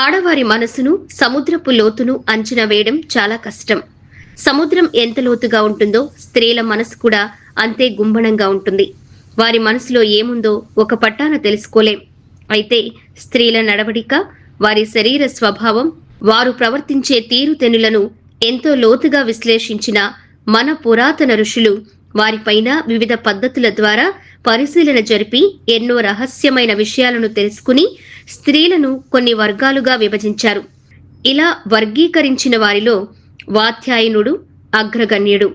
ఆడవారి మనసును సముద్రపు లోతును అంచనా వేయడం చాలా కష్టం. సముద్రం ఎంత లోతుగా ఉంటుందో స్త్రీల మనసు కూడా అంతే గుంభణంగా ఉంటుంది. వారి మనసులో ఏముందో ఒక పట్టాన తెలుసుకోలేం. అయితే స్త్రీల నడవడిక వారి శరీర స్వభావం వారు ప్రవర్తించే తీరుతెనులను ఎంతో లోతుగా విశ్లేషించిన మన పురాతన ఋషులు వారిపైన వివిధ పద్ధతుల ద్వారా పరిశీలన జరిపి ఎన్నో రహస్యమైన విషయాలను తెలుసుకుని స్త్రీలను కొన్ని వర్గాలుగా విభజించారు. ఇలా వర్గీకరించిన వారిలో వాత్యాయనుడు అగ్రగణ్యుడు.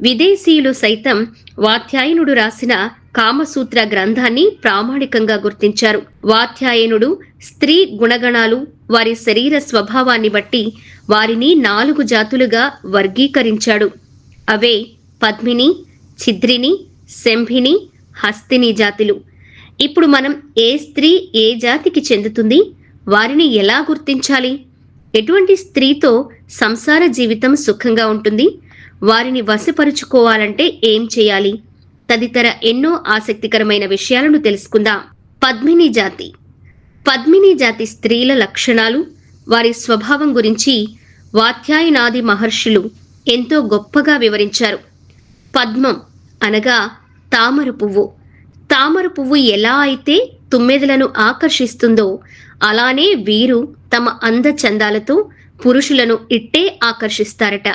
విదేశీయులు సైతం వాత్యాయనుడు రాసిన కామసూత్ర గ్రంథాన్ని ప్రామాణికంగా గుర్తించారు. వాత్యాయనుడు స్త్రీ గుణగణాలు వారి శరీర స్వభావాన్ని బట్టి వారిని నాలుగు జాతులుగా వర్గీకరించాడు. అవే పద్మిని ఛిద్రిని శంభిని హస్తిని జాతులు. ఇప్పుడు మనం ఏ స్త్రీ ఏ జాతికి చెందుతుంది? వారిని ఎలా గుర్తించాలి? ఎటువంటి స్త్రీతో సంసార జీవితం సుఖంగా ఉంటుంది? వారిని వశపరుచుకోవాలంటే ఏం చేయాలి? తదితర ఎన్నో ఆసక్తికరమైన విషయాలను తెలుసుకుందాం. పద్మిని జాతి. పద్మిని జాతి స్త్రీల లక్షణాలు వారి స్వభావం గురించి వాత్యాయనాది మహర్షులు ఎంతో గొప్పగా వివరించారు. పద్మం అనగా తామర పువ్వు. తామర పువ్వు ఎలా అయితే తుమ్మెదలను ఆకర్షిస్తుందో అలానే వీరు తమ అందచందాలతో పురుషులను ఇట్టే ఆకర్షిస్తారట.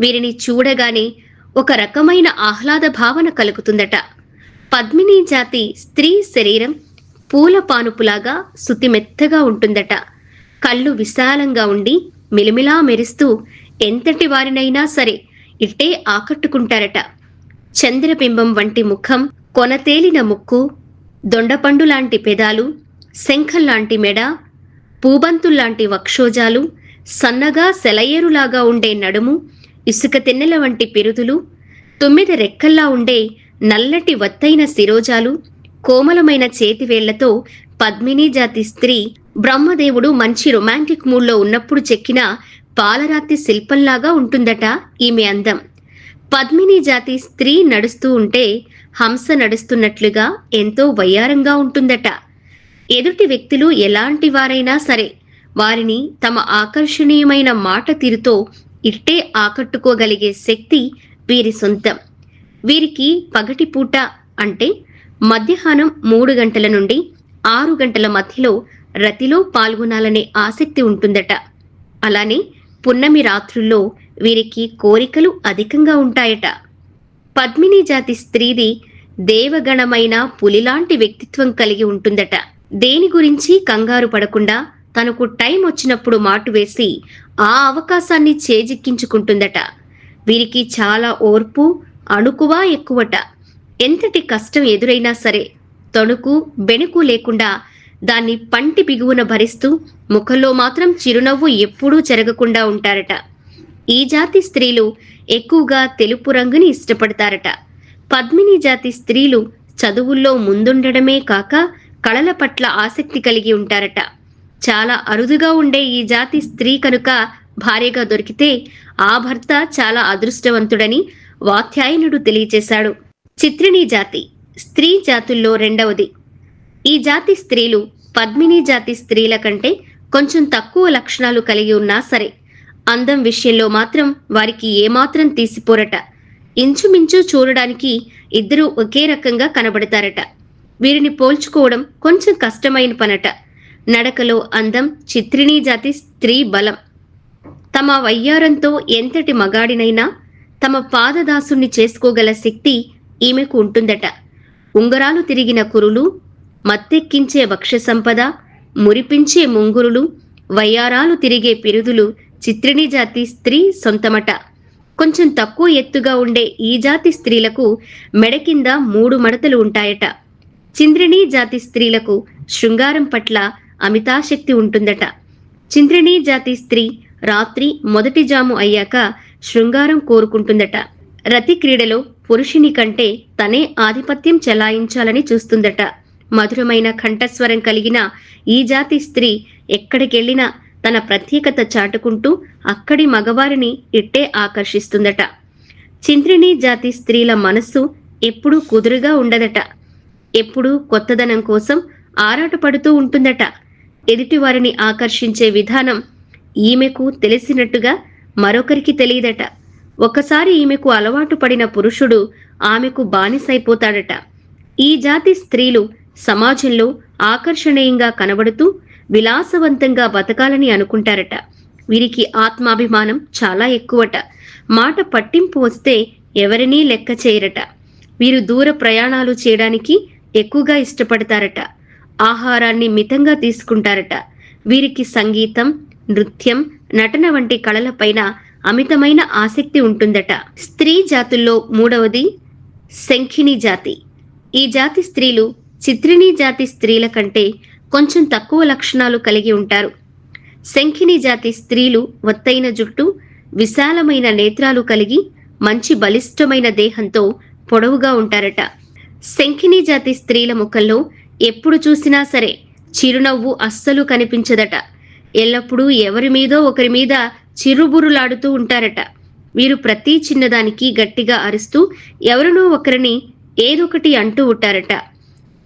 వీరిని చూడగానే ఒక రకమైన ఆహ్లాద భావన కలుగుతుందట. పద్మిని జాతి స్త్రీ శరీరం పూల పానుపులాగా సుతిమెత్తగా ఉంటుందట. కళ్ళు విశాలంగా ఉండి మిలిమిలా మెరుస్తూ ఎంతటి వారినైనా సరే ఇట్టే ఆకట్టుకుంటారట. చంద్రబింబం వంటి ముఖం కొనతేలిన ముక్కు దొండపండు లాంటి పెదాలు శంఖంలాంటి మెడ పూబంతుల్లాంటి వక్షోజాలు సన్నగా సెలయేరులాగా ఉండే నడుము ఇసుక తెన్నెల వంటి పిరుదులు తొమ్మిది రెక్కల్లా ఉండే నల్లటి వత్తైన శిరోజాలు కోమలమైన చేతివేళ్ళతో పద్మిని జాతి స్త్రీ బ్రహ్మదేవుడు మంచి రొమాంటిక్ మూడ్లో ఉన్నప్పుడు చెక్కిన పాలరాతి శిల్పంలాగా ఉంటుందట ఈమె అందం. పద్మిని జాతి స్త్రీ నడుస్తూ ఉంటే హంస నడుస్తున్నట్లుగా ఎంతో వయ్యారంగా ఉంటుందట. ఎదుటి వ్యక్తులు ఎలాంటి వారైనా సరే వారిని తమ ఆకర్షణీయమైన మాట తీరుతో ఇట్టే ఆకట్టుకోగలిగే శక్తి వీరి సొంతం. వీరికి పగటి పూట అంటే మధ్యాహ్నం మూడు గంటల నుండి ఆరు గంటల మధ్యలో రతిలో పాల్గొనాలనే ఆసక్తి ఉంటుందట. అలానే పున్నమి రాత్రుల్లో వీరికి కోరికలు అధికంగా ఉంటాయట. పద్మిని జాతి స్త్రీది దేవగణమైన పులిలాంటి వ్యక్తిత్వం కలిగి ఉంటుందట. దేని గురించి కంగారు పడకుండా తనకు టైం వచ్చినప్పుడు మాటు వేసి ఆ అవకాశాన్ని చేజిక్కించుకుంటుందట. వీరికి చాలా ఓర్పు అణుకువ ఎక్కువట. ఎంతటి కష్టం ఎదురైనా సరే తణుకు బెణుకు లేకుండా దాన్ని పంటి బిగువున భరిస్తూ ముఖంలో మాత్రం చిరునవ్వు ఎప్పుడూ చెరగకుండా ఉంటారట. ఈ జాతి స్త్రీలు ఎక్కువగా తెలుపు రంగుని ఇష్టపడతారట. పద్మిని జాతి స్త్రీలు చదువుల్లో ముందుండడమే కాక కళల పట్ల ఆసక్తి కలిగి ఉంటారట. చాలా అరుదుగా ఉండే ఈ జాతి స్త్రీ కనుక భార్యగా దొరికితే ఆ భర్త చాలా అదృష్టవంతుడని వాత్యాయనుడు తెలియచేశాడు. చిత్రిణీ జాతి స్త్రీ జాతుల్లో రెండవది. ఈ జాతి స్త్రీలు పద్మిని జాతి స్త్రీల కంటే కొంచెం తక్కువ లక్షణాలు కలిగి ఉన్నా సరే అందం విషయంలో మాత్రం వారికి ఏమాత్రం తీసిపోరట. ఇంచుమించు చూడడానికి ఇద్దరూ ఒకే రకంగా కనబడతారట. వీరిని పోల్చుకోవడం కొంచెం కష్టమైన పనట. నడకలో అందం చిత్రిణీ జాతి స్త్రీ బలం. తమ వయ్యారంతో ఎంతటి మగాడినైనా తమ పాదదాసుణ్ణి చేసుకోగల శక్తి ఈమెకు ఉంటుందట. ఉంగరాలు తిరిగిన కురులు మత్తెక్కించే వక్ష సంపద మురిపించే ముంగురులు వయ్యారాలు తిరిగే పిరుదులు చిత్రిణి జాతి స్త్రీ సొంతమట. కొంచెం తక్కువ ఎత్తుగా ఉండే ఈ జాతి స్త్రీలకు మెడ కింద మూడు మడతలు ఉంటాయట. చింద్రిణీ జాతి స్త్రీలకు శృంగారం పట్ల అమితాశక్తి ఉంటుందట. చింద్రిణీ జాతి స్త్రీ రాత్రి మొదటి జాము అయ్యాక శృంగారం కోరుకుంటుందట. రతి క్రీడలో పురుషుని కంటే తనే ఆధిపత్యం చెలాయించాలని చూస్తుందట. మధురమైన కంఠస్వరం కలిగిన ఈ జాతి స్త్రీ ఎక్కడికెళ్ళినా తన ప్రత్యేకత చాటుకుంటూ అక్కడి మగవారిని ఇట్టే ఆకర్షిస్తుందట. చింద్రిణీ జాతి స్త్రీల మనస్సు ఎప్పుడూ కుదురుగా ఉండదట. ఎప్పుడూ కొత్తదనం కోసం ఆరాటపడుతూ ఉంటుందట. ఎదుటివారిని ఆకర్షించే విధానం ఈమెకు తెలిసినట్టుగా మరొకరికి తెలియదట. ఒకసారి ఈమెకు అలవాటు పడిన పురుషుడు ఆమెకు బానిసైపోతాడట. ఈ జాతి స్త్రీలు సమాజంలో ఆకర్షణీయంగా కనబడుతూ విలాసవంతంగా బతకాలని అనుకుంటారట. వీరికి ఆత్మాభిమానం చాలా ఎక్కువట. మాట పట్టింపు వస్తే ఎవరినీ లెక్క చేయరట. వీరు దూర ప్రయాణాలు చేయడానికి ఎక్కువగా ఇష్టపడతారట. ఆహారాన్ని మితంగా తీసుకుంటారట. వీరికి సంగీతం నృత్యం నటన వంటి కళలపైన అమితమైన ఆసక్తి ఉంటుందట. స్త్రీ జాతుల్లో మూడవది శంఖిని జాతి. ఈ జాతి స్త్రీలు చిత్రిణీ జాతి స్త్రీల కంటే కొంచెం తక్కువ లక్షణాలు కలిగి ఉంటారు. శంఖిని జాతి స్త్రీలు ఒత్తైన జుట్టు విశాలమైన నేత్రాలు కలిగి మంచి బలిష్టమైన దేహంతో పొడవుగా ఉంటారట. శంఖిని జాతి స్త్రీల ముఖంలో ఎప్పుడు చూసినా సరే చిరునవ్వు అస్సలు కనిపించదట. ఎల్లప్పుడూ ఎవరి మీదో ఒకరి మీద చిరుబురులాడుతూ ఉంటారట. వీరు ప్రతి చిన్నదానికి గట్టిగా అరుస్తూ ఎవరినో ఒకరిని ఏదొకటి అంటూ ఉంటారట.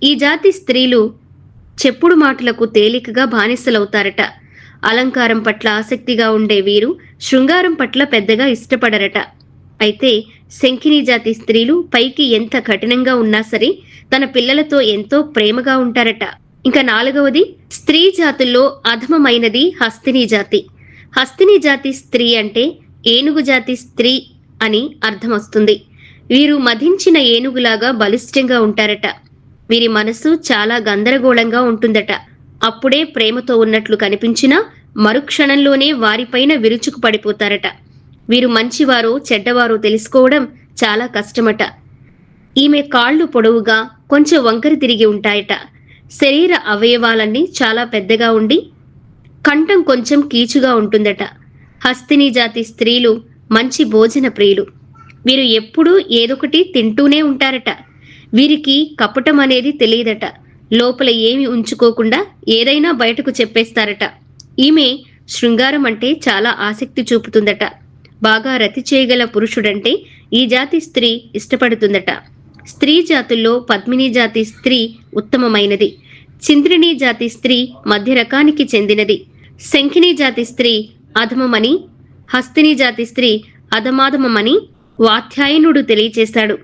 ఈ జాతి స్త్రీలు చెప్పుడు మాటలకు తేలికగా బానిసలవుతారట. అలంకారం పట్ల ఆసక్తిగా ఉండే వీరు శృంగారం పట్ల పెద్దగా ఇష్టపడరట. అయితే శంకిని జాతి స్త్రీలు పైకి ఎంత కఠినంగా ఉన్నా సరే తన పిల్లలతో ఎంతో ప్రేమగా ఉంటారట. ఇంకా నాలుగవది స్త్రీ జాతుల్లో అధమమైనది హస్తిని జాతి. హస్తిని జాతి స్త్రీ అంటే ఏనుగు జాతి స్త్రీ అని అర్థం వస్తుంది వీరు మధించిన ఏనుగులాగా బలిష్టంగా ఉంటారట. వీరి మనసు చాలా గందరగోళంగా ఉంటుందట. అప్పుడే ప్రేమతో ఉన్నట్లు కనిపించినా మరుక్షణంలోనే వారిపైన విరుచుకు పడిపోతారట. వీరు మంచివారో చెడ్డవారో తెలుసుకోవడం చాలా కష్టమట. ఈమె కాళ్ళు పొడవుగా కొంచెం వంకరి తిరిగి ఉంటాయట. శరీర అవయవాలన్నీ చాలా పెద్దగా ఉండి కంఠం కొంచెం కీచుగా ఉంటుందట. హస్తిని జాతి స్త్రీలు మంచి భోజన ప్రియులు. వీరు ఎప్పుడూ ఏదొకటి తింటూనే ఉంటారట. వీరికి కపటం అనేది తెలియదట. లోపల ఏమి ఉంచుకోకుండా ఏదైనా బయటకు చెప్పేస్తారట. ఈమె శృంగారం అంటే చాలా ఆసక్తి చూపుతుందట. బాగా రతి చేయగల పురుషుడంటే ఈ జాతి స్త్రీ ఇష్టపడుతుందట. స్త్రీ జాతుల్లో పద్మిని జాతి స్త్రీ ఉత్తమమైనది. చింద్రిణి జాతి స్త్రీ మధ్య రకానికి చెందినది. శంఖిని జాతి స్త్రీ అధమమని హస్తిని జాతి స్త్రీ అధమాధమమని వాత్యాయనుడు తెలియచేశాడు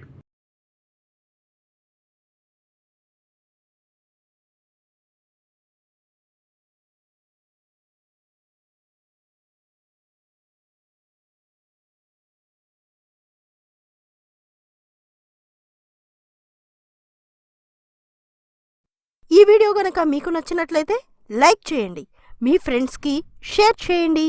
ఈ వీడియో గనక మీకు నచ్చినట్లయితే లైక్ చేయండి. మీ ఫ్రెండ్స్కి షేర్ చేయండి.